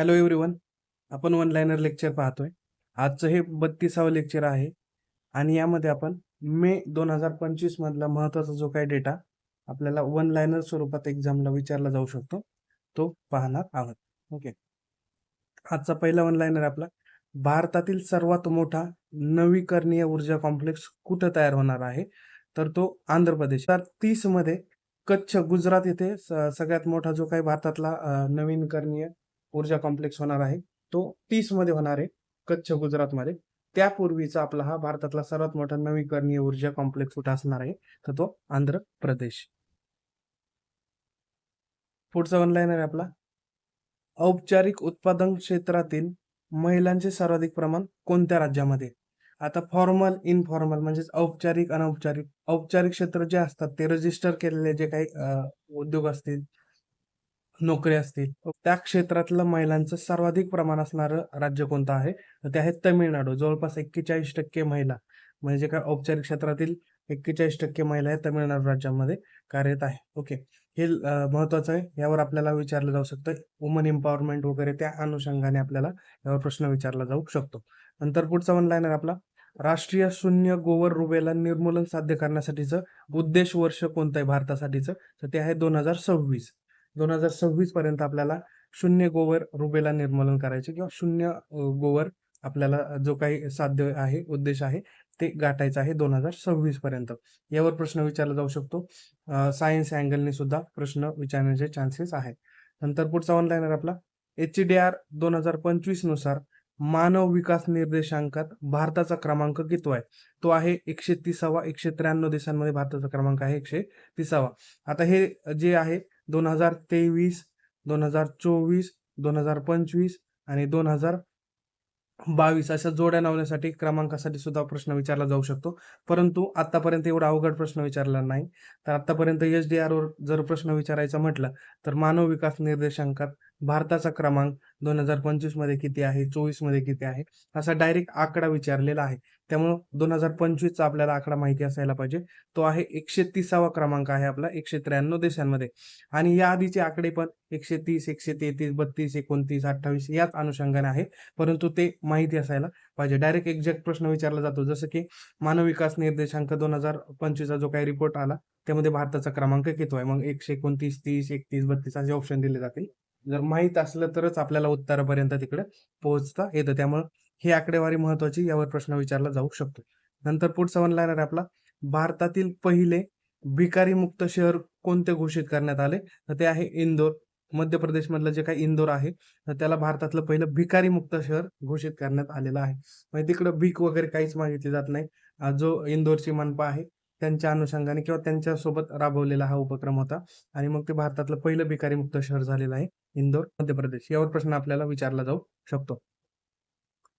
Hello everyone आपण one liner lecture पाहतोय. आजचं हे बत्तीसावं लेक्चर आहे. आणि यामध्ये आपण मे दोन हजार पंचवीसमधला महत्त्वाचा जो काही डेटा आपल्याला वन लायनर स्वरूपात एक्झामला विचारला जाऊ शकतो तो पाहणार आहोत. ओके आजचा पहिला वन लायनर आपला भारतातील सर्वात मोठा नवीकरणीय ऊर्जा कॉम्प्लेक्स कुठं तयार होणार आहे? तर तो आंध्र प्रदेश. तर तीसमध्ये कच्छ गुजरात येथे स- सगळ्यात मोठा जो काही भारतातला नवीनकरणीय ऊर्जा कॉम्प्लेक्स होणार आहे. तो तीसमध्ये होणार आहे कच्छ गुजरात मध्ये त्यापूर्वीचा आपला हा भारतातला सर्वात मोठा नवीकरणीय ऊर्जा कॉम्प्लेक्स कुठे असणार आहे? तर तो आंध्र प्रदेश. पुढचा ऑनलाईन आहे आपला. औपचारिक उत्पादन क्षेत्रातील महिलांचे सर्वाधिक प्रमाण कोणत्या राज्यामध्ये? आता फॉर्मल इनफॉर्मल म्हणजेच औपचारिक अनौपचारिक. औपचारिक क्षेत्र जे असतात ते रजिस्टर केलेले जे काही उद्योग असतील नोकरी असतील. त्या क्षेत्रातलं महिलांचं सर्वाधिक प्रमाण असणारं राज्य कोणतं आहे? तर ते आहे तमिळनाडू. जवळपास एक्केचाळीस टक्के महिला म्हणजे काय औपचारिक क्षेत्रातील एक्केचाळीस टक्के महिला आहे तमिळनाडू राज्यामध्ये कार्यरत आहे. ओके. हे महत्वाचं आहे. यावर आपल्याला विचारलं जाऊ शकतं. वुमन एम्पॉवरमेंट वगैरे त्या अनुषंगाने आपल्याला यावर प्रश्न विचारला जाऊ शकतो. नंतर पुढचा वन लाईनर आपला. राष्ट्रीय शून्य गोवर रुबेला निर्मूलन साध्य करण्यासाठीचं उद्देश वर्ष कोणतं आहे? भारतासाठीचं. तर ते आहे दोन हजार सव्वीस. दोन हजार सव्वीस पर्यंत आपल्याला शून्य गोवर रुबेला निर्मूलन करायचे किंवा शून्य गोवर आपल्याला जो काही साध्य आहे उद्देश आहे ते गाठायचं आहे दोन हजार सव्वीस पर्यंत. यावर प्रश्न विचारला जाऊ शकतो. सायन्स अँगलने सुद्धा प्रश्न विचारण्याचे चान्सेस आहेत. नंतर पुढचा ऑनलाईन आपला. एच डी आर दोन हजार पंचवीसनुसार मानव विकास निर्देशांकात भारताचा क्रमांक किती आहे? तो आहे एकशे तिसावा एकशे त्र्याण्णव देशांमध्ये भारताचा क्रमांक आहे एकशे तिसावा. आता हे जे आहे दोन हजार तेवीस दोन हजार चोवीस दोन हजार पंचवीस आणि दोन हजार बावीस अशा जोड्या लावण्यासाठी क्रमांकासाठी सुद्धा प्रश्न विचारला जाऊ शकतो. परंतु आतापर्यंत एवढा अवघड प्रश्न विचारला नाही. तर आतापर्यंत एच डी आर वर जर प्रश्न विचारायचा म्हटलं तर मानव विकास निर्देशांकात भारताचा क्रमांक दोन हजार पंचवीसमध्ये किती आहे? चोवीसमध्ये किती आहे? असा डायरेक्ट आकडा विचारलेला आहे. त्यामुळं दोन हजार पंचवीसचा आपल्याला आकडा माहिती असायला पाहिजे. तो आहे एकशे तिसावा क्रमांक आहे आपला एकशे त्र्याण्णव देशांमध्ये. आणि या आधीचे आकडे पण एकशे तीस एकशे तेहतीस बत्तीस एकोणतीस अठ्ठावीस याच अनुषंगाने आहे. परंतु ते माहिती असायला पाहिजे. डायरेक्ट एक्झॅक्ट प्रश्न विचारला जातो. जसं की मानव विकास निर्देशांक दोन हजार पंचवीसचा जो काही रिपोर्ट आला त्यामध्ये भारताचा क्रमांक किती आहे? मग एकशे एकोणतीस तीस एकतीस बत्तीस असे ऑप्शन दिले जातील. जर माहीत असलं तरच आपल्याला उत्तरापर्यंत तिकडे पोहोचता येतं. त्यामुळे ही आकडेवारी महत्वाची यावर प्रश्न विचारला जाऊ शकतो. नंतर पुढचा वन लायनर आपला. भारतातील पहिले भिकारी मुक्त शहर कोणते घोषित करण्यात आले? तर ते आहे इंदोर. मध्य प्रदेश मधलं जे काही इंदोर आहे तर त्याला भारतातलं पहिलं भिकारी मुक्त शहर घोषित करण्यात आलेलं आहे. म्हणजे तिकडं भीक वगैरे काहीच मागितली जात नाही. जो इंदोरची मनपा आहे त्यांच्या अनुषंगाने किंवा त्यांच्यासोबत राबवलेला हा उपक्रम होता. आणि मग ते भारतातलं पहिलं भिकारी मुक्त शहर झालेलं आहे. इंदोर मध्य प्रदेश यावर प्रश्न आपल्याला विचारला जाऊ शकतो.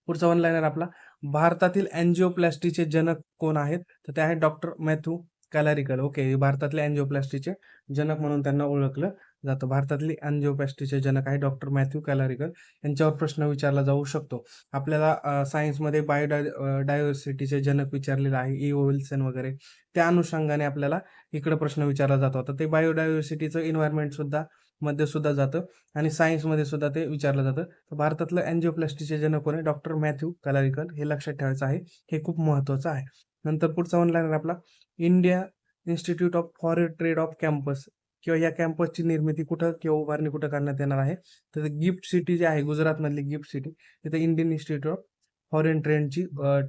पुढचा वन लाईनर आपला. भारतातील अँजिओप्लास्टीचे जनक कोण आहेत? तर ते आहेत डॉक्टर मॅथ्यू कॅलॅरिकल ओके भारतातले अँजिओप्लास्टीचे जनक म्हणून त्यांना ओळखलं जातं. भारतातली अँजिओप्लास्टीचे जनक आहे डॉक्टर मॅथ्यू कॅलॅरिकल यांच्यावर प्रश्न विचारला जाऊ शकतो. आपल्याला सायन्समध्ये बायोडाय डायव्हर्सिटीचे जनक विचारलेलं आहे e. ई विल्सन वगैरे. त्या अनुषंगाने आपल्याला इकडे प्रश्न विचारला जातो. आता ते बायोडायव्हर्सिटीचं इन्व्हायरमेंट सुद्धा मध्ये सुद्धा जातं आणि सायन्समध्ये सुद्धा ते विचारलं जातं. तर भारतातलं अँजिओप्लास्टीचे जनक कोण आहे? डॉक्टर मॅथ्यू कलारिकल हे लक्षात ठेवायचं आहे. हे खूप महत्वाचं आहे. नंतर पुढचा ऑनलाईन आपला. India institute of foreign trade of campus किंवा या कॅम्पसची निर्मिती कुठं किंवा उभारणी कुठं करण्यात येणार आहे? तर गिफ्ट सिटी जी आहे गुजरातमधली गिफ्ट सिटी तिथे इंडियन इन्स्टिट्यूट ऑफ फॉरेन ट्रेडची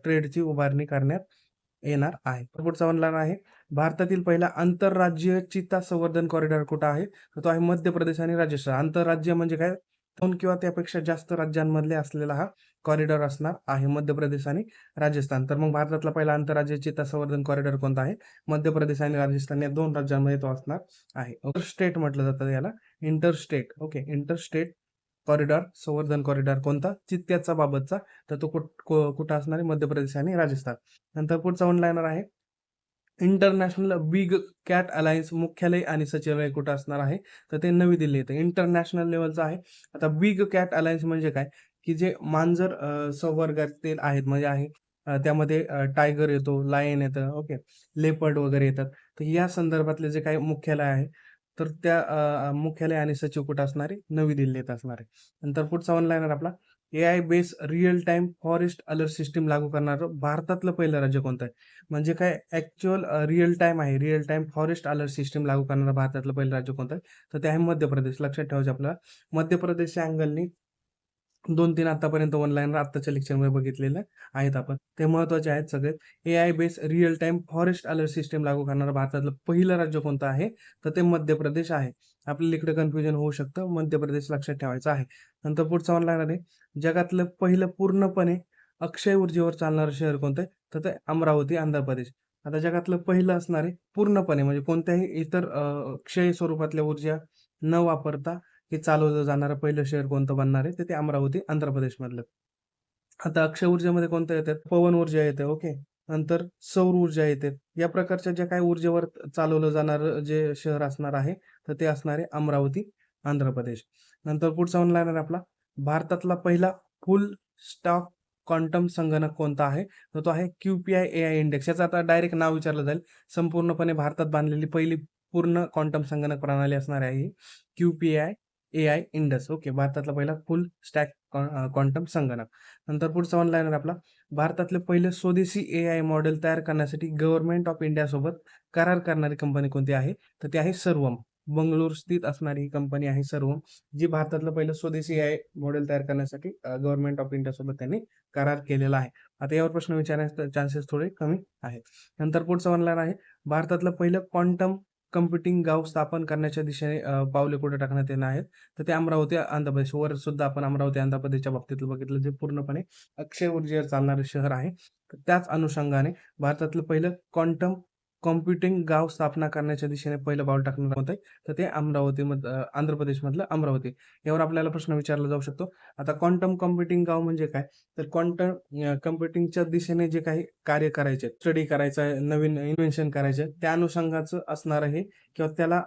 ट्रेडची उभारणी करण्यात येणार आहे. पुढचा ऑनलाईन आहे. भारतातील पहिला आंतरराज्य चित्ता संवर्धन कॉरिडॉर कुठं आहे? तर तो आहे मध्य प्रदेश आणि राजस्थान. आंतरराज्य म्हणजे काय? दोन किंवा त्यापेक्षा जास्त राज्यांमधले असलेला हा कॉरिडॉर असणार आहे मध्य प्रदेश आणि राजस्थान. तर मग भारतातला पहिला आंतरराज्य चित्ता संवर्धन कॉरिडॉर कोणता आहे? मध्य प्रदेश आणि राजस्थान या दोन राज्यांमध्ये तो असणार आहे. स्टेट म्हटलं जातं याला. इंटरस्टेट ओके इंटरस्टेट कॉरिडॉर संवर्धन कॉरिडॉर कोणता? चित्त्याचा बाबतचा. तर तो कुठ को- कुठं असणार आहे? मध्य प्रदेश आणि राजस्थान. नंतर पुढचा ऑनलाईनर आहे. इंटरनॅशनल बिग कॅट अलायन्स मुख्यालय आणि सचिवालय कुठं असणार आहे? तर ते नवी दिल्ली येतं. इंटरनॅशनल लेवलचं आहे. आता बिग कॅट अलायन्स म्हणजे काय? की जे मांजर संवर्गातील आहेत. म्हणजे आहे त्यामध्ये टायगर येतो लायन येतं. ओके लेपर्ड वगैरे येतात. तर या संदर्भातले जे काही मुख्यालय आहे तर त्या मुख्यालय आणि सचिव कुठं असणार आहे? नवी दिल्लीत असणार आहे. नंतर पुढचा ऑनलाईनर आपला A I base real time forest alert system लागू करणारं भारतातलं पहिलं राज्य कोणतं आहे? म्हणजे काय ॲक्च्युअल रिअल टाईम आहे. Real time forest alert system लागू करणारं भारतातलं पहिलं राज्य कोणतं आहे? तर ते आहे मध्य प्रदेश. लक्षात ठेवायचं आपल्याला. मध्य प्रदेशच्या अँगलनी 2-3 आतापर्यंत ऑनलाईन आत्ताच्या लेक्चरमध्ये बघितलेले आहेत आपण. ते महत्त्वाचे आहेत सगळे. A I base real time forest alert system लागू करणारं भारतातलं पहिलं राज्य कोणतं आहे? तर ते मध्य प्रदेश आहे. आपल्याला इकडे कन्फ्युजन होऊ शकतं. मध्य प्रदेश लक्षात ठेवायचं आहे. नंतर पुढचा ऑनलाईनर आहे. जगातलं पहिलं पूर्णपणे अक्षय ऊर्जेवर चालणारं शहर कोणतं आहे? तर ते अमरावती, आंध्र प्रदेश. आता जगातलं पहिलं असणारे पूर्णपणे म्हणजे कोणत्याही इतर क्षय स्वरूपातल्या ऊर्जा न वापरता हे चालवलं जाणारं पहिलं शहर कोणतं बनणार आहे? तर ते अमरावती, आंध्र प्रदेशमधलं. आता अक्षय ऊर्जेमध्ये कोणतं येतात? पवन ऊर्जा येते. ओके. नंतर सौर ऊर्जा येते. या प्रकारच्या ज्या काही ऊर्जेवर चालवलं जाणारं जे शहर असणार आहे, तर ते असणार आहे अमरावती, आंध्र प्रदेश. नंतर पुढचा ऑनलाईनर आपला भारतातला पहिला फुल स्टॉक क्वांटम संगणक कोणता आहे? तर तो आहे क्यूपीआय आय इंडेक्स. याचं आता डायरेक्ट नाव विचारलं जाईल. संपूर्णपणे भारतात बांधलेली पहिली पूर्ण क्वांटम संगणक प्रणाली असणार आहे ही ए आय इंडस. ओके. भारतातला पहिला फुल स्टॅक क्वांटम संगणक. नंतर पुढचा ऑनलाईनर आपला भारतातले पहिले स्वदेशी ए आय मॉडेल तयार करण्यासाठी गव्हर्नमेंट ऑफ इंडियासोबत करार करणारी कंपनी कोणती आहे? तर ती आहे सर्वम. बंगलोर स्थित असणारी ही कंपनी आहे सर्वम, जी भारतातलं पहिलं स्वदेशी आय मॉडेल तयार करण्यासाठी गव्हर्नमेंट ऑफ इंडियासोबत त्यांनी करार केलेला आहे. आता यावर प्रश्न विचारण्याचे चान्सेस थोडे कमी आहेत. नंतर पुढचं ऑनलाईन आहे भारतातलं पहिलं क्वांटम कम्प्युटिंग गाव स्थापन करण्याच्या दिशेने पावले कुठे टाकण्यात येणार आहेत? तर ते अमरावती, आंध्र प्रदेश. वर सुद्धा आपण अमरावती, आंध्र प्रदेशच्या बाबतीत बघितलं जे पूर्णपणे अक्षय ऊर्जेवर चालणारं शहर आहे. तर त्याच अनुषंगाने भारतातलं पहिलं क्वांटम कॉम्प्युटिंग गाव स्थापना करण्याच्या दिशेने पहिलं पाऊल टाकणार कोणतं आहे? तर ते अमरावतीमध आंध्र प्रदेशमधलं अमरावती. यावर आपल्याला प्रश्न विचारला जाऊ शकतो. आता क्वांटम कॉम्प्युटिंग गाव म्हणजे काय? तर क्वांटम कॉम्प्युटिंगच्या कम्प्युटिंगच्या दिशेने जे काही कार्य करायचे स्टडी करायचा आहे, नवीन इन्व्हेन्शन करायचे आहे, त्या अनुषंगाचं असणारं हे किंवा त्याला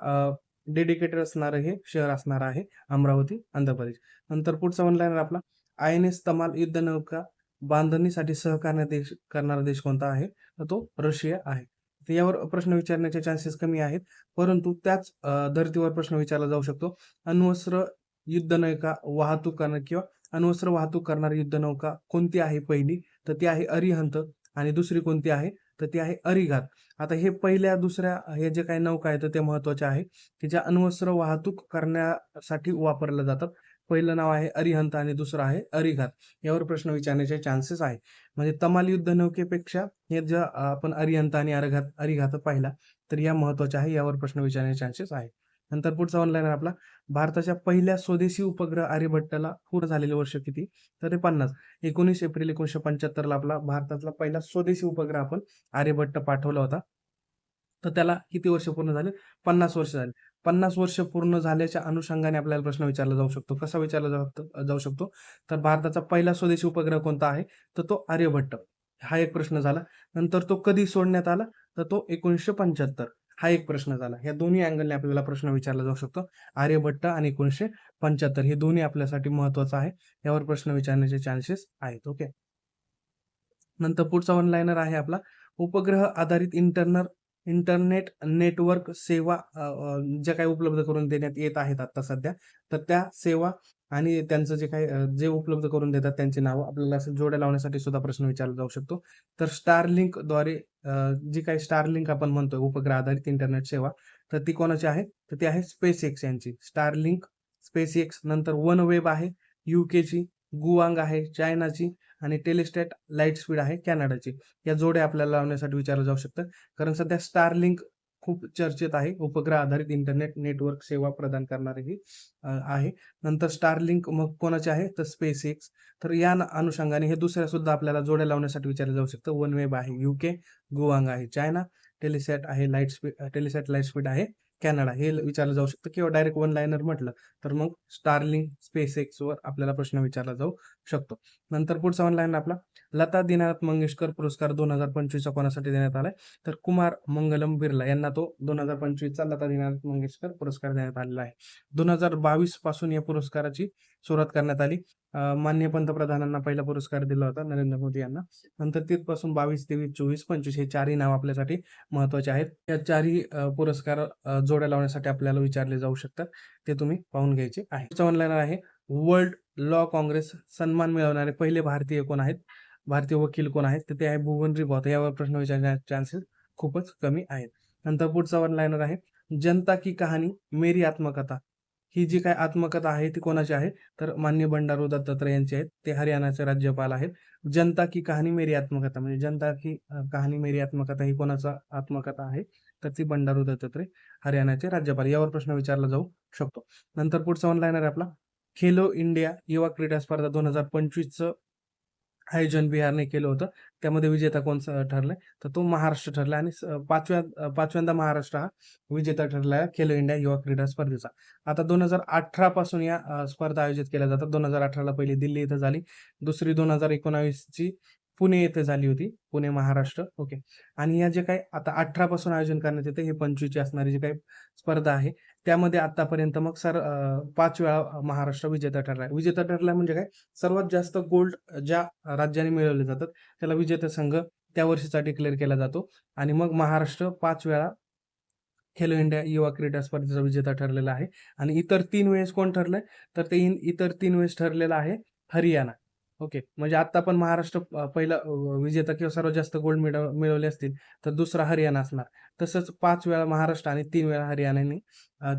डेडिकेटेड असणारं हे शहर असणार आहे अमरावती, आंध्र प्रदेश. नंतर पुढचा ऑनलाईनर आपला आय एन एस तमाल युद्धनौका बांधणीसाठी सहकार्य देश करणारा देश कोणता आहे? तर तो रशिया आहे. तर यावर प्रश्न विचारण्याचे चान्सेस कमी आहेत. परंतु त्याच धर्तीवर प्रश्न विचारला जाऊ शकतो. अण्वस्त्र युद्धनौका वाहतूक करणं किंवा अण्वस्त्र वाहतूक करणारी युद्धनौका कोणती आहे पहिली? तर ती आहे अरिहंत आणि दुसरी कोणती आहे? तर ती आहे अरिघात. आता हे पहिल्या, दुसऱ्या हे जे काही नौका आहेत, ते महत्त्वाचे आहे, की ज्या अण्वस्त्र वाहतूक करण्यासाठी वापरल्या जातात. पहिलं नाव आहे अरिहंत आणि दुसरं आहे अरिघात. यावर प्रश्न विचारण्याचे चान्सेस आहे. म्हणजे तमाल युद्धनौकेपेक्षा हे जर आपण अरिहंत आणि अरघात अरिघात पाहिला, तर या महत्त्वाच्या आहे. यावर प्रश्न विचारण्याचे चान्सेस आहे. नंतर पुढचा ऑनलाईन आपला भारताच्या पहिल्या स्वदेशी उपग्रह आर्यभट्टला पूर्ण झालेले वर्ष किती? तर ते 50. 19 एप्रिल एकोणीसशे पंच्याहत्तरला आपला भारतातला पहिला स्वदेशी उपग्रह आपण आर्यभट्ट पाठवला होता. तर त्याला किती वर्ष पूर्ण झाले? 50 वर्ष झाले. 50 वर्ष पूर्ण झाल्याच्या अनुषंगाने आपल्याला प्रश्न विचारला जाऊ शकतो. कसा विचारला जाऊ जाऊ शकतो? तर भारताचा पहिला स्वदेशी उपग्रह कोणता आहे? तर तो आर्यभट्ट. हा एक प्रश्न झाला. नंतर तो कधी सोडण्यात आला? तर तो 1975. हा एक प्रश्न झाला. या दोन्ही अँगलने आपल्याला प्रश्न विचारला जाऊ शकतो. आर्यभट्ट आणि 1975 हे दोन्ही आपल्यासाठी महत्त्वाचं आहे. यावर प्रश्न विचारण्याचे चान्सेस आहेत. ओके. नंतर पुढचा ऑनलाईनर आहे आपला उपग्रह आधारित इंटरनल इंटरनेट नेटवर्क सेवा ज्या काही उपलब्ध करून देण्यात येत आहेत आता सध्या. तर त्या सेवा आणि त्यांचं जे काही जे उपलब्ध करून देतात त्यांची नावं आपल्याला असं जोड्या लावण्यासाठी सुद्धा प्रश्न विचारला जाऊ शकतो. तर स्टारलिंकद्वारे जी काही स्टारलिंक आपण म्हणतोय उपग्रह आधारित इंटरनेट सेवा, तर ती कोणाची आहे? तर ती आहे SpaceX यांची. स्टारलिंक स्पेस एक्स नंतर वन वेब आहे युकेची गुवांग आहे चायनाची आणि टेलिस्टॅट लाईटस्पीड आहे कॅनडाची. या जोड्या आपल्याला लावण्यासाठी विचारलं जाऊ शकतं. कारण सध्या स्टारलिंक खूप चर्चेत आहे. उपग्रह आधारित इंटरनेट नेटवर्क सेवा प्रदान करणारी ही आहे. नंतर स्टारलिंक मग कोणाचे आहे? तर SpaceX. तर या अनुषंगाने हे दुसऱ्या सुद्धा आपल्याला जोड्या लावण्यासाठी विचारलं जाऊ शकतं. वन वेब आहे युके गोवांग आहे चायना, टेलिसॅट आहे लाइट स्पीड टेलिसॅट लाईटस्पीड आहे कॅनडा. हे विचारलं जाऊ शकतं किंवा डायरेक्ट वन लायनर म्हटलं तर मग स्टारलिंग स्पेस एक्सवर आपल्याला प्रश्न विचारला जाऊ शकतो. नंतर पुढचा ऑनलाईन आपला लता दिनानाथ मंगेशकर पुरस्कार दोन हजार पंचवीसचा कोणासाठी देण्यात आलाय? तर कुमार मंगलम बिर्ला यांना तो दोन हजार पंचवीसचा लता दिनानाथ मंगेशकर पुरस्कार देण्यात आलेला आहे. दोन हजार बावीसपासून या पुरस्काराची सुरुवात करण्यात आली. मान्य पंतप्रधानांना पहिला पुरस्कार दिला होता नरेंद्र मोदी यांना. नंतर तिथपासून बावीस तेवीस चोवीस पंचवीस हे चारही नाव आपल्यासाठी महत्त्वाचे आहेत. या चारही पुरस्कार जोड्या लावण्यासाठी आपल्याला विचारले जाऊ शकतात. ते तुम्ही पाहून घ्यायचे आहे. ऑनलाईन आहे. वर्ल्ड लॉ काँग्रेस सन्मान मिळवणारे पहिले भारतीय कोण आहेत? भारतीय वकील कोण आहेत? तर ते आहे भुवन बॉत यावर प्रश्न विचारण्याचे चान्सेस खूपच कमी आहेत. नंतर पुढचा वन आहे. जनता की कहाणी? मेरी आत्मकथा. ही जी काय आत्मकथा आहे ती कोणाची आहे? तर मान्य बंडारू दत्तात्रय यांची आहेत ते हरियाणाचे राज्यपाल आहेत. जनता की कहाणी? मेरी आत्मकथा. म्हणजे जनता की कहाणी? मेरी आत्मकथा ही कोणाचा आत्मकथा आहे? तर ती बंडारू दत्तात्रय हरियाणाचे राज्यपाल. यावर प्रश्न विचारला जाऊ शकतो. नंतर पुढचा ऑनलाईन आहे आपला. खेलो इंडिया युवा क्रीडा स्पर्धा दोन हजार पंचवीसचं आयोजन बिहारने केलं होतं. त्यामध्ये विजेता कोण ठरलाय? तर तो महाराष्ट्र ठरला आणि पाचव्या पाचव्यांदा महाराष्ट्र हा विजेता ठरला खेलो इंडिया युवा क्रीडा स्पर्धेचा. आता दोन हजार अठरा पासून या स्पर्धा आयोजित केल्या जातात. दोन हजार अठराला पहिली दिल्ली इथं झाली. दुसरी दोन हजार एकोणावीस ची पुणे येथे झाली होती. पुणे महाराष्ट्र. ओके. आणि या जे काही आता अठरा पासून आयोजन करण्यात येते हे पंचवीसची असणारी जी काही स्पर्धा आहे त्यामध्ये आतापर्यंत मग सर पाच वेळा महाराष्ट्र विजेता ठरलाय. विजेता ठरलाय म्हणजे काय? सर्वात जास्त गोल्ड ज्या राज्याने मिळवले जातात त्याला विजेता संघ त्या वर्षीचा डिक्लेअर केला जातो. आणि मग महाराष्ट्र पाच वेळा खेलो इंडिया युवा क्रीडा स्पर्धेचा विजेता ठरलेला आहे. आणि इतर तीन वेळेस कोण ठरलंय? तर ते इन- इतर तीन वेळेस ठरलेलं आहे हरियाणा. ओके. म्हणजे आता पण महाराष्ट्र पहिला विजेता किंवा सर्वात जास्त गोल्ड मेडल मिळवले असतील तर दुसरा हरियाणा असणार. तसंच पाच वेळा महाराष्ट्र आणि तीन वेळा हरियाणाने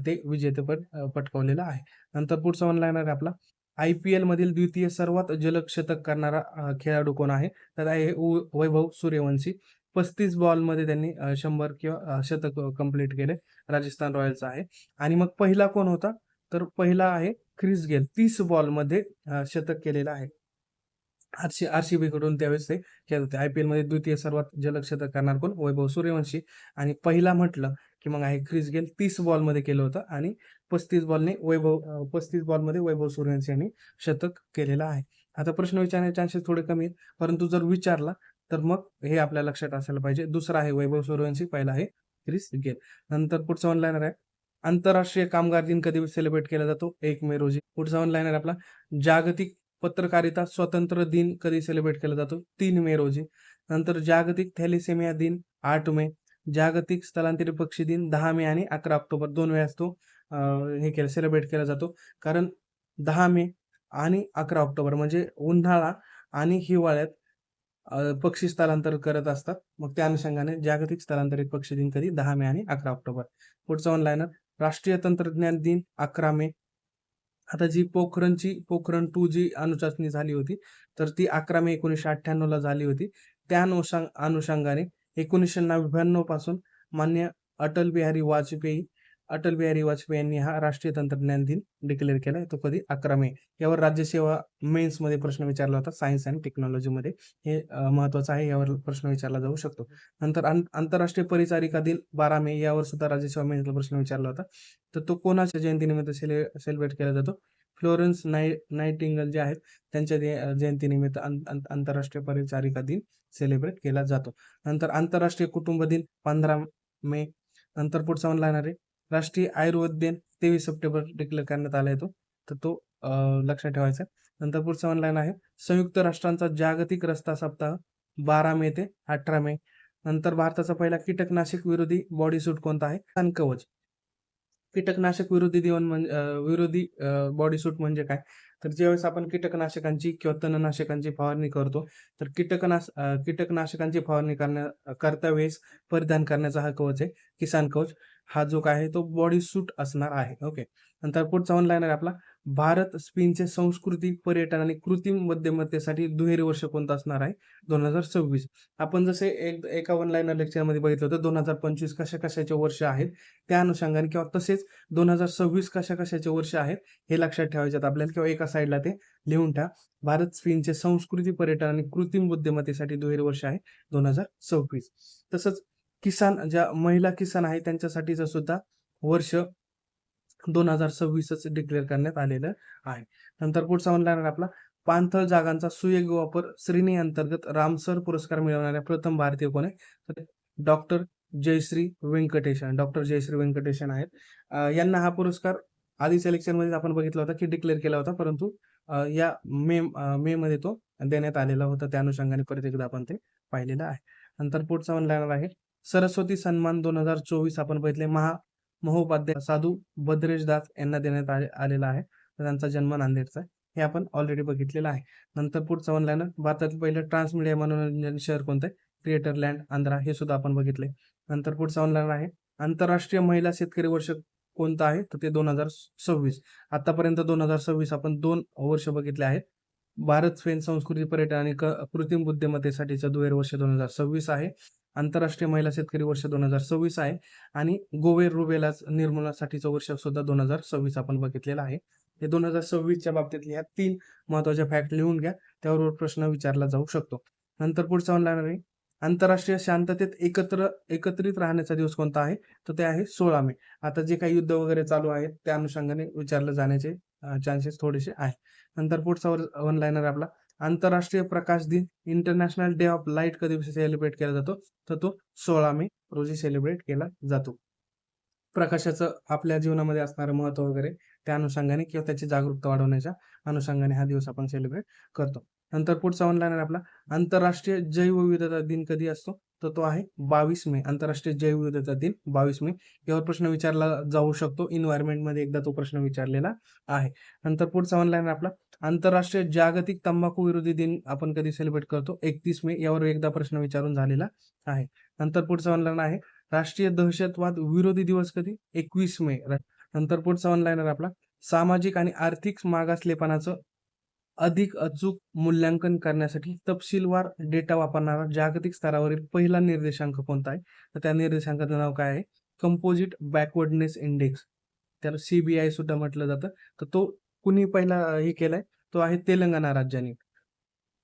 ते विजेतेपद पटकावलेलं आहे. नंतर पुढचा ऑनलाईन आहे आपला. आय पी एल मधील द्वितीय सर्वात जलद शतक करणारा खेळाडू कोण आहे? तर आहे उ- वैभव सूर्यवंशी. पस्तीस बॉलमध्ये त्यांनी शंभर किंवा शतक कंप्लीट केले. राजस्थान रॉयल्सचा आहे. आणि मग पहिला कोण होता? तर पहिला आहे क्रिस गेल. तीस बॉलमध्ये शतक केलेलं आहे. आरसी आरसीबी कडून त्यावेळेस ते खेळत होते. आय पी एलमध्ये द्वितीय सर्वात जलक्षेत्र करणार कोण? वैभव सूर्यवंशी. आणि पहिला म्हटलं की मग आहे क्रिस गेल. तीस बॉलमध्ये केलं होतं आणि पस्तीस बॉलने वैभव पस्तीस बॉलमध्ये वैभव सूर्यवंशी यांनी शतक केलेलं आहे. आता प्रश्न विचारण्याचे चान्सेस थोडे कमी आहेत. परंतु जर विचारला तर मग हे आपल्या लक्षात असायला पाहिजे. दुसरा आहे वैभव सूर्यवंशी पहिला आहे क्रिस गेल. नंतर पुढचा ऑनलाईनर आहे. आंतरराष्ट्रीय कामगार दिन कधी सेलिब्रेट केला जातो? एक मे रोजी. पुढचा ऑनलाईनर आपला. जागतिक पत्रकारिता स्वतंत्र दिन कधी सेलिब्रेट केला जातो? तीन मे रोजी. नंतर जागतिक थॅलिसेमिया दिन आठ मे. जागतिक स्थलांतरित पक्षी दिन दहा मे आणि अकरा ऑक्टोबर. दोन वेळास तो हे केला सेलिब्रेट केला जातो. कारण दहा मे आणि अकरा ऑक्टोबर म्हणजे उन्हाळा आणि हिवाळ्यात पक्षी स्थलांतर करत असतात. मग त्या अनुषंगाने जागतिक स्थलांतरित पक्षी दिन कधी? दहा मे आणि अकरा ऑक्टोबर. पुढचा ऑनलाईनर राष्ट्रीय तंत्रज्ञान दिन अकरा मे. आता जी पोखरणची पोखरण टू जी अनुचाचणी झाली होती तर ती अकरा मे एकोणीसशे अठ्ठ्याण्णवला झाली होती. त्या अनुषंग अनुषंगाने एकोणीसशे नव्याण्णवपासून मान्य अटल बिहारी वाजपेयी अटल बिहारी वाजपेयी यांनी हा राष्ट्रीय तंत्रज्ञान दिन डिक्लेअर केला. तो कधी? अकरा मे. यावर राज्यसेवा मेन्समध्ये प्रश्न विचारला होता. सायन्स अँड टेक्नॉलॉजी मध्ये. हे महत्वाचं आहे. यावर प्रश्न विचारला जाऊ शकतो. नंतर आं- आंतरराष्ट्रीय परिचारिका दिन बारा मे. यावर सुद्धा राज्यसेवा मेन्सला प्रश्न विचारला होता. तर तो कोणाच्या जयंतीनिमित्त सेले सेलिब्रेट केला जातो? फ्लोरन्स नाय नाईटिंगल जे आहेत त्यांच्या जयंतीनिमित्त आं- आंतरराष्ट्रीय परिचारिका दिन सेलिब्रेट केला जातो. नंतर आंतरराष्ट्रीय कुटुंब दिन पंधरा मे. नंतर पुढचा ऑनलाईन आहे. राष्ट्रीय आयुर्वेद दिन तेवीस सप्टेंबर डिक्लेअर करण्यात आला येतो तो. तर तो लक्षात ठेवायचा नंतर पुढचं ऑनलाईन आहे. संयुक्त राष्ट्रांचा जागतिक रस्ता सप्ताह बारा मे ते अठरा मे. नंतर भारताचा पहिला कीटकनाशक विरोधी बॉडी सूट कोणता आहे? कवच कीटकनाशक विरोधी दिवन म्हणजे विरोधी बॉडी सूट म्हणजे काय? तर ज्यावेळेस आपण कीटकनाशकांची किंवा तणनाशकांची फवारणी करतो तर कीटकनाश कीटकनाशकांची फवारणी करण्या करता वेळेस परिधान करण्याचा हा कवच आहे किसान कवच. हा जो काय आहे तो बॉडी सूट असणार आहे. ओके नंतर पुढचा ऑनलाईन आहे आपला. भारत स्पेनचे सांस्कृतिक पर्यटन आणि कृत्रिम मध्यमतेसाठी दुहेरी वर्ष कोणतं असणार आहे? दोन हजार सव्वीस. आपण जसे एक एका ऑनलाईन लेक्चरमध्ये बघितलं होतं दोन हजार पंचवीस कशा कशाचे वर्ष आहेत? त्या अनुषंगाने किंवा तसेच दोन हजार सव्वीस कशा कशाचे वर्ष आहेत? हे लक्षात ठेवायचे आपल्याला. किंवा एका साईडला ते लिहून ठेवा. भारत स्पेनचे संस्कृती पर्यटन आणि कृत्रिम बुद्धिमत्तेसाठी दुहेरी वर्ष आहे दोन हजार सव्वीस. तसंच किसान ज्या महिला किसान आहे त्यांच्यासाठीचं सुद्धा वर्ष दोन हजार सव्वीसच डिक्लेअर करण्यात आलेलं आहे. नंतर पुढचा म्हणणार आपला. पाणथळ जागांचा सुयोग्य वापर श्रेणी अंतर्गत रामसर पुरस्कार मिळवणाऱ्या प्रथम भारतीय कोण आहे तर डॉक्टर जयश्री व्यंकटेशन डॉक्टर जयश्री व्यंकटेशन आहेत. यांना हा पुरस्कार आधी सिलेक्शनमध्ये आपण बघितला होता की डिक्लेअर केला होता परंतु या मे मे मध्ये तो देण्यात आलेला होता. त्या अनुषंगाने परत एकदा आपण ते पाहिलेलं आहे. नंतर पुढचा म्हणणार आहे. सरस्वती सन्मान दोन हजार चोवीस आपण बघितले महा महोपाध्याय साधू बद्रेश दास यांना देण्यात आले- आलेला आहे. तर त्यांचा जन्म नांदेडचा आहे. हे आपण ऑलरेडी बघितलेलं आहे. नंतर पुढचं ऑनलाईन भारतातील पहिलं ट्रान्समिडिया मनोरंजन शहर कोणतं क्रिएटर लँड आंध्रा हे सुद्धा आपण बघितले नंतर पुढचं ऑनलाईन आहे. आंतरराष्ट्रीय महिला शेतकरी वर्ष कोणतं आहे? तर ते दोन हजार सव्वीस. आतापर्यंत दोन हजार सव्वीस आपण दोन वर्ष बघितले आहेत. भारत स्पेन संस्कृती पर्यटन आणि क- कृत्रिम बुद्धिमत्तेसाठीचं दुहेर वर्ष दोन हजार सव्वीस आहे. आंतरराष्ट्रीय महिला शेतकरी वर्ष दोन हजार सव्वीस आहे. आणि गोवे रुबेला निर्मूलनासाठीचं वर्ष सुद्धा दोन हजार सव्वीस आपण बघितलेलं आहे. हे दोन हजार सव्वीसच्या बाबतीतल्या ह्या तीन महत्त्वाच्या फॅक्ट लिहून घ्या. त्यावर प्रश्न विचारला जाऊ शकतो. नंतर पुढचा ऑनलाईन आहे आंतरराष्ट्रीय शांततेत एकत्र एकत्रित राहण्याचा दिवस कोणता आहे? तर ते आहे सोळा मे. आता जे काही युद्ध वगैरे चालू आहेत त्या अनुषंगाने विचारलं जाण्याचे चान्सेस थोडेसे आहे नंतर पुढचा ऑनलाईनर आपला आंतरराष्ट्रीय प्रकाश दिन इंटरनॅशनल डे ऑफ लाइट कधी सेलिब्रेट केला जातो? तर तो सोळा मे रोजी सेलिब्रेट केला जातो. प्रकाशाचं आपल्या जीवनामध्ये असणारं महत्त्व वगैरे त्या अनुषंगाने किंवा त्याची जागरूकता वाढवण्याच्या अनुषंगाने हा दिवस आपण सेलिब्रेट करतो. नंतर पुढचा ऑनलाईन आहे आपला. आंतरराष्ट्रीय जैवविविधता दिन कधी असतो? तर तो आहे बावीस मे. आंतरराष्ट्रीय जैवविविधता दिन बावीस मे. यावर प्रश्न विचारला जाऊ शकतो. इन्व्हायरमेंटमध्ये एकदा तो प्रश्न विचारलेला आहे. नंतर पुढचा ऑनलाईन आपला. आंतरराष्ट्रीय जागतिक तंबाखू विरोधी दिन आपण कधी सेलिब्रेट करतो? एकतीस मे यावर एकदा प्रश्न विचारून झालेला आहे. नंतर पुढचा ऑनलाईन आहे. राष्ट्रीय दहशतवाद विरोधी दिवस कधी? एकवीस मे. नंतर पुढचा ऑनलाईन आपला. सामाजिक आणि आर्थिक मागासलेपणाचं अधिक अचूक मूल्यांकन करण्यासाठी तपशीलवार डेटा वापरणारा जागतिक स्तरावरील पहिला निर्देशांक कोणता आहे? तर त्या निर्देशांकाचं नाव काय आहे? कंपोजिट बॅकवर्डनेस इंडेक्स त्याला सीबीआय सुद्धा म्हटलं जातं. तर तो कुणी पहिला हे केलाय तो आहे तेलंगणा राज्याने.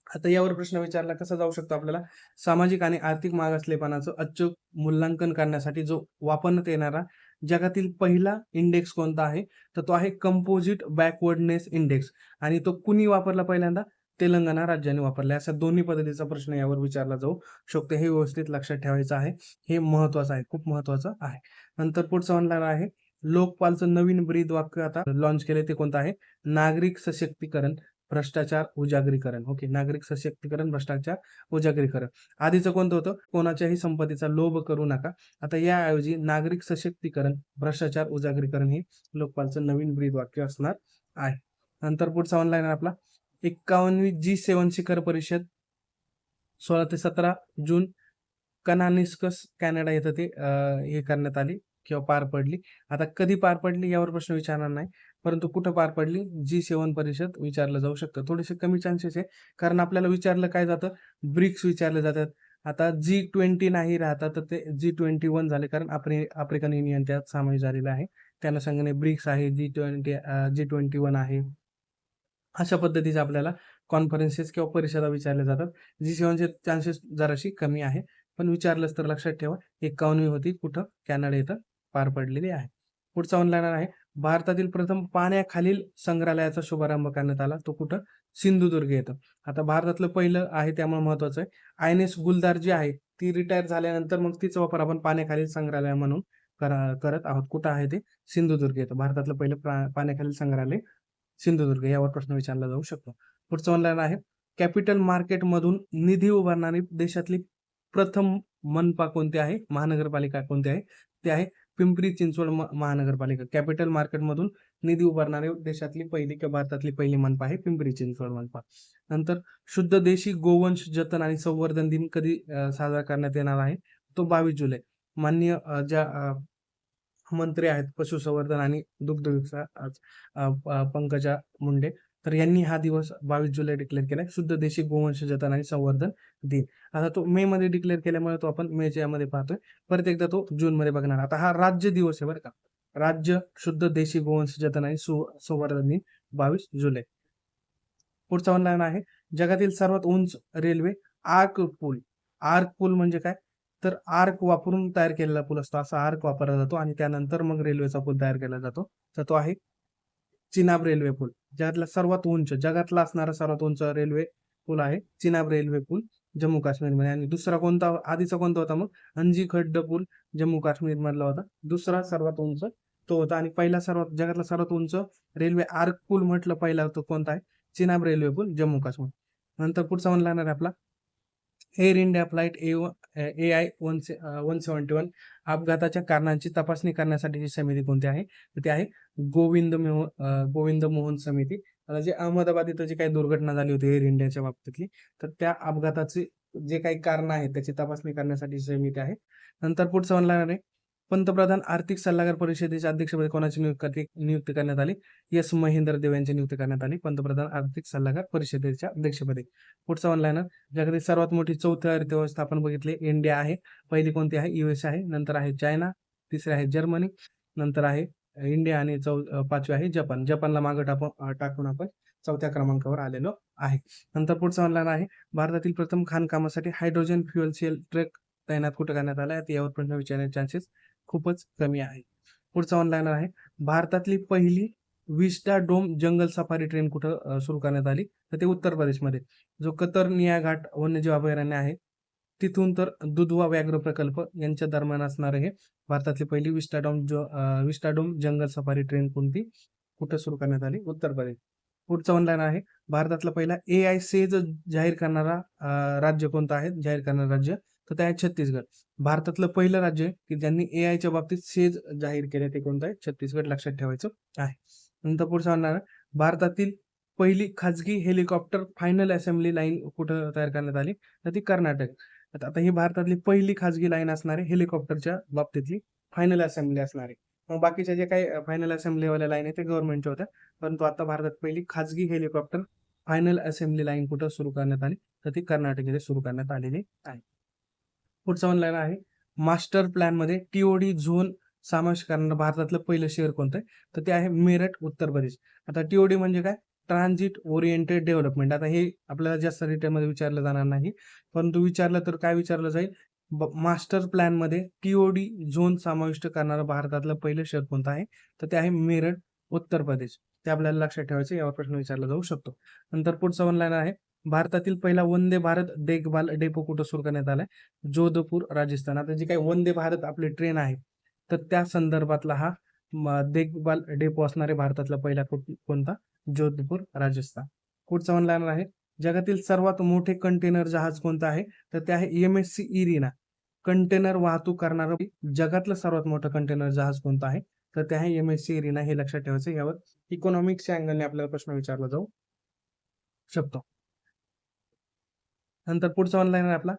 आता यावर प्रश्न विचारला कसा जाऊ शकतो आपल्याला? सामाजिक आणि आर्थिक मागासलेपणाचं अचूक मूल्यांकन करण्यासाठी जो वापरण्यात येणारा जगातील पहिला इंडेक्स कोणता आहे? तर तो आहे कंपोजिट बॅकवर्डनेस इंडेक्स आणि तो कुणी वापरला पहिल्यांदा? तेलंगणा राज्याने वापरला. असा दोन्ही पद्धतीचा प्रश्न यावर विचारला जाऊ शकतो. हे व्यवस्थित लक्षात ठेवायचं आहे. हे महत्वाचं आहे. खूप महत्वाचं आहे. नंतर पुढचं म्हणणार आहे लोकपालचं नवीन ब्रीद वाक्य आता लॉन्च केले ते कोणतं आहे? नागरिक सशक्तीकरण भ्रष्टाचार उजागरीकरण. ओके नागरिक सशक्तीकरण भ्रष्टाचार उजागरीकरण. आधीचं कोणतं होतं? कोणाच्याही संपत्तीचा लोभ करू नका. आता याऐवजी नागरिक सशक्तीकरण भ्रष्टाचार उजागरीकरण हे लोकपालचं नवीन ब्रीद वाक्य असणार आहे. नंतर पुढचा ऑनलाईन आपला. एक्कावन्नवी जी सेवन शिखर परिषद सोळा ते सतरा जून कनानिस्कस कॅनडा येथे ते हे करण्यात आली. किंवा पार पडली. आता कधी पार पडली यावर प्रश्न विचारणार नाही. परंतु कुठं पार पडली? जी सेवन परिषद विचारलं जाऊ शकतं. थोडेसे कमी चान्सेस आहे. कारण आपल्याला विचारलं काय जातं? ब्रिक्स विचारले जातात. आता जी ट्वेंटी नाही राहतात तर ते जी ट्वेंटी वन झाले. कारण आफ्रि आफ्रिकन युनियन त्यात सामायिक झालेलं आहे. त्याला संघाने ब्रिक्स आहे G twenty G twenty one आहे. अशा पद्धतीचे आपल्याला कॉन्फरन्सेस किंवा परिषदा विचारल्या जातात. जी सेवनचे चान्सेस जराशी कमी आहे. पण विचारलंच तर लक्षात ठेवा. एकावन्नवी होती. कुठं? कॅनडा इथं पार पडलेली आहे. पुढचा ऑनलाईन आहे. भारतातील प्रथम पाण्याखालील संग्रहालयाचा शुभारंभ करण्यात आला. तो कुठं? सिंधुदुर्ग येतं. आता भारतातलं पहिलं आहे त्यामुळे महत्वाचं आहे. आय एन एस गुलदार जी आहे ती रिटायर झाल्यानंतर मग तिचा वापर आपण पाण्याखालील संग्रहालय म्हणून करत आहोत. कुठं आहे ते? सिंधुदुर्ग येतं. भारतातलं पहिलं पाण्याखालील संग्रहालय सिंधुदुर्ग. यावर प्रश्न विचारला जाऊ शकतो. पुढचं ऑनलाईन आहे. कॅपिटल मार्केट मधून निधी उभारणारी देशातली प्रथम मनपा कोणती आहे? महानगरपालिका कोणती आहे? ते आहे पिंपरी चिंचवड महानगरपालिका कॅपिटल मार्केट मधून निधी उभारणारी देशातली पहिली किंवा भारतातली पहिली मनपा आहे पिंपरी चिंचवड मनपा नंतर शुद्ध देशी गोवंश जतन आणि संवर्धन दिन कधी साजरा करण्यात येणार आहे? तो बावीस जुलै. मान्य ज्या मंत्री आहेत पशुसंवर्धन आणि दुग्ध विकास पंकजा मुंडे तर यांनी हा दिवस बावीस जुलै डिक्लेअर केलाय शुद्ध देशी गोवंश जतन आणि संवर्धन दिन. आता तो मे मध्ये डिक्लेअर केल्यामुळे तो आपण मेच्या यामध्ये पाहतोय. परत एकदा तो जून मध्ये बघणार. आता हा राज्य दिवस आहे बरं का. राज्य शुद्ध देशी गोवंश जतन आणि संवर्धन दिन बावीस जुलै. पुढचा ऑनलाईन आहे. जगातील सर्वात उंच रेल्वे आर्क पूल. आर्क पूल म्हणजे काय? तर आर्क वापरून तयार केलेला पूल असतो. असा आर्क वापरला जातो आणि त्यानंतर मग रेल्वेचा पूल तयार केला जातो. तर तो आहे चिनाब रेल्वे पूल जगातला सर्वात उंच जगातला असणारा सर्वात उंच रेल्वे पूल आहे चिनाब रेल्वे पूल जम्मू काश्मीरमध्ये आणि दुसरा कोणता आधीचा कोणता होता मग? अंजी खड्ड पूल जम्मू काश्मीर मधला होता. दुसरा सर्वात उंच तो होता. आणि पहिला सर्वात जगातला सर्वात उंच रेल्वे आर्क पूल म्हटलं पहिला तो कोणता आहे? चिनाब रेल्वे पूल जम्मू काश्मीर. नंतर पुढचा म्हणला येणार आहे आपला? Air India flight A A I one say one seventy one अपघाताच्या कारणांची तपासणी करण्यासाठीची समिती कोणती आहे? तर ती आहे गोविंद मोहन uh, गोविंद मोहन समिती. आता जे अहमदाबाद इथं जी काही दुर्घटना झाली होती एअर इंडियाच्या बाबतीतली तर त्या अपघाताची जे काही कारण आहेत त्याची तपासणी करण्यासाठी समिती आहे नंतर पुढचं म्हणणार आहे. पंतप्रधान आर्थिक सल्लागार परिषदेच्या अध्यक्षपदी कोणाची नियुक्ती नियुक्ती करण्यात आली. एस. महेंद्र देव यांची नियुक्ती करण्यात आली. पंतप्रधान आर्थिक सल्लागार परिषदेच्या अध्यक्षपदी. पुढचा ऑनलाईन जगातील सर्वात मोठी चौथी अर्थव्यवस्था आपण बघितली. इंडिया आहे. पहिली कोणती आहे? युएस आहे. नंतर आहे चायना. तिसरी आहे जर्मनी. नंतर आहे इंडिया आणि चौ पाचवी आहे जपान. जपानला मागं टाकून टाकून आपण चौथ्या क्रमांकावर आलेलो आहे. नंतर पुढचा ऑनलाईन आहे. भारतातील प्रथम खाणकामासाठी हायड्रोजन फ्युएल सेल ट्रक तैनात कुठं करण्यात आला? यावर प्रश्न विचारण्याचे चान्सेस खूपच कमी आहे. पुढचा ऑनलाईन आहे. भारतातली पहिली vista dome jungle safari train कुठं सुरू करण्यात आली? तर ते उत्तर प्रदेशमध्ये. जो कतर नियाघाट वन्यजीव अभयारण्य आहे तिथून तर दुधवा व्याघ्र प्रकल्प यांच्या दरम्यान असणारे हे भारतातली पहिली विस्टाडोम जो विस्टाडोम जंगल सफारी ट्रेन कोणती? कुठं सुरू करण्यात आली? उत्तर प्रदेश. पुढचा ऑनलाईन आहे. भारतातला पहिला ए आय सेज जाहीर करणारा राज्य कोणतं आहे? जाहीर करणारं राज्य तर ते आहे छत्तीसगड. भारतातलं पहिलं राज्य की ज्यांनी ए आयच्या बाबतीत सेज जाहीर केले ते कोणतं आहे? छत्तीसगड लक्षात ठेवायचं आहे. नंतर पुढे सांगणार भारतातील पहिली खाजगी हेलिकॉप्टर फायनल असेंब्ली लाईन कुठं तयार करण्यात आली? तर ती कर्नाटक. आता ही भारतातली पहिली खाजगी लाईन असणार आहे हेलिकॉप्टरच्या बाबतीतली फायनल असेंब्ली असणार आहे. मग बाकीच्या जे काही फायनल असेंब्लीवाल्या लाईन आहे ते गव्हर्नमेंटच्या होत्या. परंतु आता भारतात पहिली खाजगी हेलिकॉप्टर फायनल असेंब्ली लाईन कुठं सुरू करण्यात आली? तर ती कर्नाटक इथे सुरू करण्यात आलेली आहे. पुढचा ऑनलाईन आहे. मास्टर प्लॅनमध्ये टीओडी झोन समावेश करणारं भारतातलं पहिलं शहर कोणतं आहे? तर ते आहे मेरठ उत्तर प्रदेश. आता टीओडी म्हणजे काय? ट्रान्झिट ओरिएंटेड डेव्हलपमेंट आता हे आपल्याला जास्त डिटेलमध्ये विचारलं जाणार नाही. परंतु विचारलं तर काय विचारलं जाईल? मास्टर प्लॅनमध्ये टीओडी झोन समाविष्ट करणारं भारतातलं पहिलं शहर कोणतं आहे? तर ते आहे मेरठ उत्तर प्रदेश. ते आपल्याला लक्षात ठेवायचं यावर प्रश्न विचारला जाऊ शकतो. नंतर पुढचा ऑनलाईन आहे. भारतातील पहिला वंदे भारत देखभाल डेपो कुठं सुरू करण्यात आलाय? जोधपूर राजस्थान. आता जी काही वंदे भारत आपली ट्रेन आहे तर त्या संदर्भातला हा देखभाल डेपो असणारे भारतातला पहिला कोणता? जोधपूर राजस्थान. पुढचा ऑनलाईन आहे जगातील सर्वात मोठे कंटेनर जहाज कोणतं आहे? तर ते आहे M S C Irina. Container वाहतूक करणारं जगातलं सर्वात मोठं कंटेनर जहाज कोणतं आहे? तर ते आहे एम एस सी इरिना हे लक्षात ठेवायचं यावर इकॉनॉमिक्सच्या अँगलने आपल्याला प्रश्न विचारला जाऊ शकतो. नंतर पुढचा ऑनलाईन आहे आपला.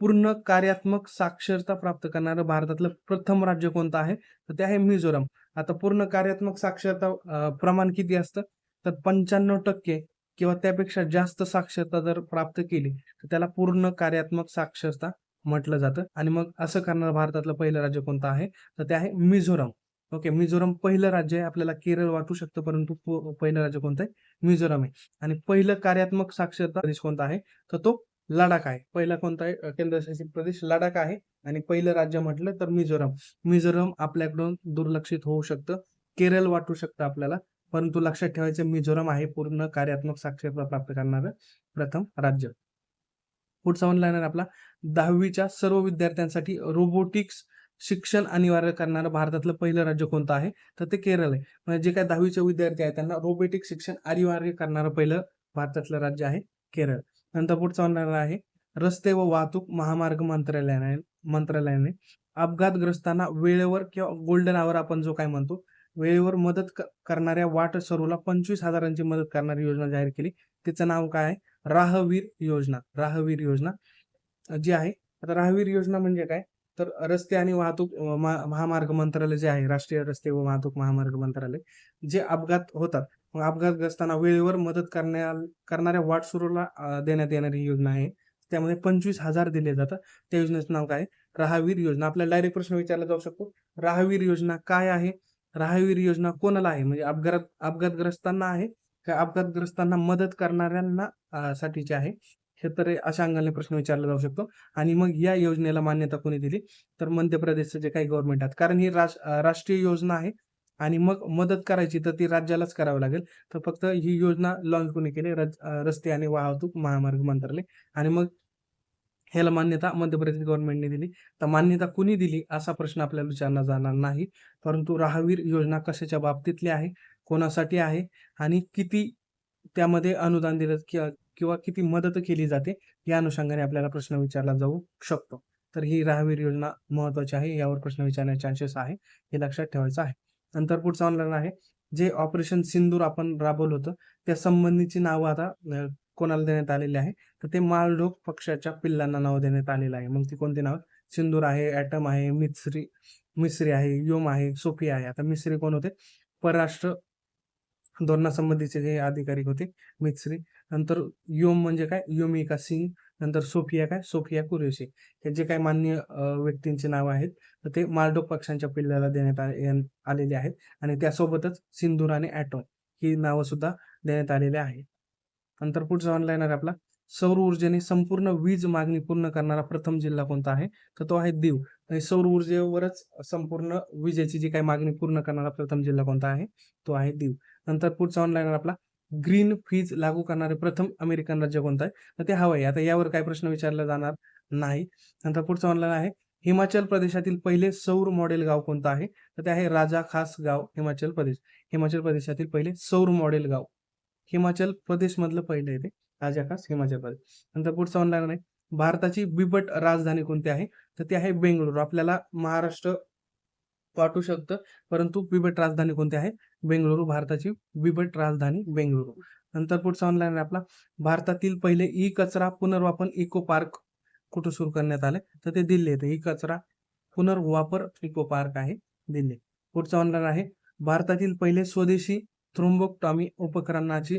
पूर्ण कार्यात्मक साक्षरता प्राप्त करणारं भारतातलं प्रथम राज्य कोणतं आहे? तर ते आहे मिझोरम. आता पूर्ण कार्यात्मक साक्षरता प्रमाण किती असतं? तर पंच्याण्णव टक्के किंवा त्यापेक्षा जास्त साक्षरता जर प्राप्त केली तर त्याला पूर्ण कार्यात्मक साक्षरता म्हटलं जातं. आणि मग असं करणारं भारतातलं पहिलं राज्य कोणतं आहे? तर ते आहे मिझोरम. ओके मिझोरम पहिलं राज्य आहे. आपल्याला केरळ वाटू शकतं परंतु पहिलं राज्य कोणतं आहे? मिझोरम आहे. आणि पहिलं कार्यात्मक साक्षरता देश कोणता आहे? तर तो लडाख आहे. पहिला कोणता आहे? केंद्रशासित प्रदेश लडाख आहे. आणि पहिलं राज्य म्हटलं तर मिझोरम. मिझोरम आपल्याकडून दुर्लक्षित होऊ शकतं. केरळ वाटू शकतं आपल्याला. परंतु लक्षात ठेवायचं मिझोरम आहे पूर्ण कार्यात्मक साक्षरता प्राप्त करणारं प्रथम राज्य. पुढचा ऑनलाईन आहे आपला. दहावीच्या सर्व विद्यार्थ्यांसाठी रोबोटिक्स शिक्षण अनिवार्य करणारं भारतातलं पहिलं राज्य कोणतं आहे? तर ते केरळ आहे. म्हणजे जे काही दहावीचे विद्यार्थी आहेत त्यांना रोबोटिक शिक्षण अनिवार्य करणारं पहिलं भारतातलं राज्य आहे केरळ. नंतर पुढचा होणार आहे. रस्ते व वाहतूक महामार्ग मंत्रालयाने मंत्रालयाने अपघातग्रस्तांना वेळेवर किंवा गोल्डन आवर आपण जो काय म्हणतो वेळेवर मदत करणाऱ्या वाट सरूला पंचवीस हजारांची मदत करणारी योजना जाहीर केली. तिचं नाव काय आहे? राहवीर योजना राहवीर योजना जी आहे. आता राहवीर योजना म्हणजे काय? तर रस्ते आणि वाहतूक महामार्ग मंत्रालय जे आहे राष्ट्रीय रस्ते व वाहतूक महामार्ग मंत्रालय जे अपघात होतात. मग अपघातग्रस्तांना वेळेवर मदत करण्या करणाऱ्या वाट सुरूला देण्यात येणारी योजना आहे. त्यामध्ये पंचवीस हजार दिले जातात. त्या योजनेचं नाव काय? आहे? योजना. आपल्याला डायरेक्ट प्रश्न विचारला जाऊ शकतो. राहवीर योजना काय आहे? राहवीर योजना कोणाला आहे? म्हणजे अपघात अपघातग्रस्तांना आहे का अपघातग्रस्तांना मदत करणाऱ्यांना साठीचे आहे? हे तर अशा अंगाने प्रश्न विचारला जाऊ शकतो. आणि मग या योजनेला मान्यता कोणी दिली? तर मध्य प्रदेशचं जे काही गव्हर्नमेंट आहेत. कारण ही राष्ट्रीय योजना आहे. आणि मग मदत करायची तर ती राज्यालाच करावी लागेल. तर फक्त ही योजना लॉन्च कोणी केली? रस्ते आणि वाहतूक महामार्ग मंत्रालय. आणि मग ह्याला मान्यता मध्य प्रदेश गव्हर्नमेंटने दिली. तर मान्यता कुणी दिली असा प्रश्न आपल्याला विचारला जाणार नाही. परंतु राहवीर योजना कशाच्या बाबतीतली आहे? कोणासाठी आहे? आणि किती त्यामध्ये अनुदान दिलं किंवा किंवा किती मदत केली जाते? या अनुषंगाने आपल्याला प्रश्न विचारला जाऊ शकतो. तर ही राहवीर योजना महत्वाची आहे. यावर प्रश्न विचारण्याचे चान्सेस आहे. हे लक्षात ठेवायचं आहे. नंतर पुढचं ऑनलाईन आहे. जे ऑपरेशन सिंदूर आपण राबवलं होतं त्या संबंधीची नावं आता कोणाला देण्यात आलेली आहे? तर ते माळढोक पक्षाच्या पिल्लांना नाव देण्यात आलेलं आहे. मग ती कोणती नाव? सिंदूर आहे ॲटम आहे मिस्री मिस्री आहे योम आहे सोफी आहे. आता मिस्री कोण होते? परराष्ट्र धोरणासंबंधीचे जे अधिकारी होते मिस्री. नंतर योम म्हणजे काय? योमिका सिंग. नंतर सोफिया काय? सोफिया कुरेशी. हे जे काही मान्य व्यक्तींचे नाव आहेत तर ते मालडोक पक्षांच्या पिल्ल्याला देण्यात आ- आलेले आहेत आणि त्यासोबतच सिंदूर आणि ॲटॉम ही नावं सुद्धा देण्यात आलेली आहेत. नंतर पुढचा ऑनलाईन आहे आपला. सौर ऊर्जेने संपूर्ण वीज मागणी पूर्ण करणारा प्रथम जिल्हा कोणता आहे? तर तो आहे दीव. आणि सौर ऊर्जेवरच संपूर्ण विजेची जी काही मागणी पूर्ण करणारा प्रथम जिल्हा कोणता आहे? तो आहे दीव. नंतर पुढचा ऑनलाईन आपला. ग्रीन फीज लागू करणारे प्रथम अमेरिकन राज्य कोणतं आहे? तर ते हवं आहे. आता यावर काय प्रश्न विचारला जाणार नाही. नंतर पुढचा ऑनलाईन आहे हिमाचल प्रदेशातील पहिले सौर मॉडेल गाव कोणतं आहे? तर ते आहे राजा खास गाव हिमाचल प्रदेश. हिमाचल प्रदेशातील पहिले सौर मॉडेल गाव. हिमाचल प्रदेश मधलं पहिलं आहे ते राजा खास हिमाचल प्रदेश. नंतर पुढचा ऑनलाईन आहे भारताची बिबट राजधानी कोणती आहे? तर ती आहे बेंगळुरू. आपल्याला महाराष्ट्र वाटू शकतं परंतु बिबट राजधानी कोणती आहे? बेंगळुरू भारताची विभट राजधानी बेंगळुरू. नंतर पुढचा ऑनलाईन आहे आपला. भारतातील पहिले ई कचरा पुनर्वापन इको पार्क कुठं सुरू करण्यात आले तर ते दिल्ली येते. ई कचरा पुनर्वापर इको पार्क आहे दिल्ली. पुढचा ऑनलाईन आहे. भारतातील पहिले स्वदेशी थ्रोम्बोक्टॉमी उपकरणाची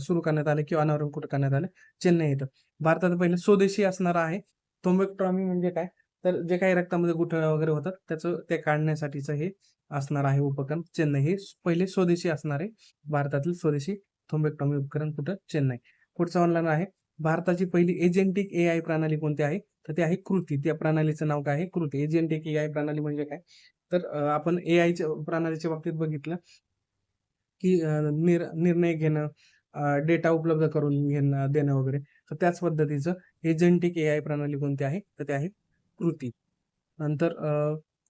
सुरू करण्यात आले किंवा अनावरण कुठं करण्यात आले? चेन्नई इथं भारतात पहिले स्वदेशी असणार आहे थ्रोम्बोक्टॉमी म्हणजे काय? तर जे काही रक्तामध्ये गुठळ्या वगैरे होतात त्याचं ते काढण्यासाठीचं हे असणार आहे उपकरण चेन्नई. हे पहिले स्वदेशी असणारे भारतातील स्वदेशी थोम्बेक्टॉमी उपकरण कुठं? चेन्नई. पुढचं ऑनलाईन आहे. भारताची पहिली एजेंटिक ए आय प्रणाली कोणती आहे? तर ती आहे कृती. त्या प्रणालीचं नाव काय आहे? कृती. एजेंटिक ए आय प्रणाली म्हणजे काय? तर आपण ए आयच्या प्रणालीच्या बाबतीत बघितलं की निर निर्णय घेणं डेटा उपलब्ध करून घेणं देणं वगैरे. तर त्याच पद्धतीचं एजेंटिक ए आय प्रणाली कोणती आहे? तर ते आहे कृती. नंतर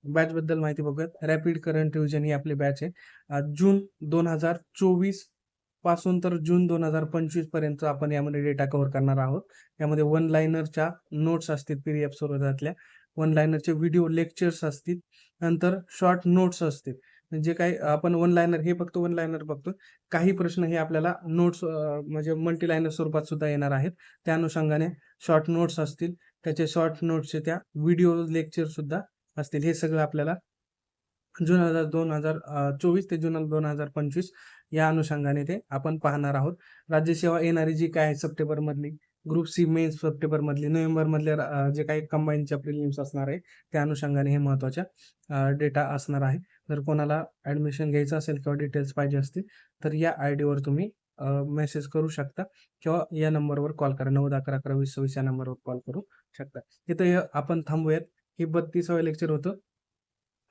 बॅच बद्दल माहिती बघूयात. रॅपिड करंट रिव्हिजन ही आपली बॅच आहे. जून दोन हजार चोवीसपासून तर जून दोन हजार पंचवीसपर्यंत आपण यामध्ये डेटा कव्हर करणार आहोत. यामध्ये वन लायनरच्या नोट्स असतील पी डी एफ स्वरूपातल्या वन लायनरचे व्हिडिओ लेक्चर्स असतील. नंतर शॉर्ट नोट्स असतील. म्हणजे जे काही आपण वन लायनर हे फक्त वन लायनर बघतो. काही प्रश्न हे आपल्याला नोट्स म्हणजे मल्टी लायनर स्वरूपात सुद्धा येणार आहेत. त्या अनुषंगाने शॉर्ट नोट्स असतील. त्याचे शॉर्ट नोट्सचे त्या व्हिडिओ लेक्चर सुद्धा असतील हे सगळं आपल्याला जून हजार दोन हजार चोवीस ते जून दोन हजार पंचवीस या अनुषंगाने ते आपण पाहणार आहोत. राज्यसेवा येणारी जी काय आहे सप्टेंबर मधली ग्रुप सी मेन्स सप्टेंबर मधली नोव्हेंबर मधले जे काही कंबाईनच्या प्रिलिम्स असणार आहे त्या अनुषंगाने हे महत्त्वाच्या डेटा असणार आहे. जर कोणाला ऍडमिशन घ्यायचं असेल किंवा डिटेल्स पाहिजे असतील तर या आय डीवर तुम्ही मेसेज करू शकता किंवा या नंबरवर कॉल करा. नऊ अकरा अकरा वीस सव्वीस या नंबरवर कॉल करू शकता. इथं आपण थांबूयात. हे बत्तीसावं लेक्चर होतं.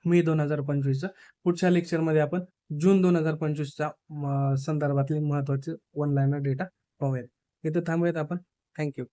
मे दोन हजार पंचवीसचं. पुढच्या लेक्चरमध्ये आपण जून दोन हजार पंचवीसच्या संदर्भातले महत्त्वाचे ऑनलाईन डेटा पाहूयात. इथं थांबूयात आपण. थँक्यू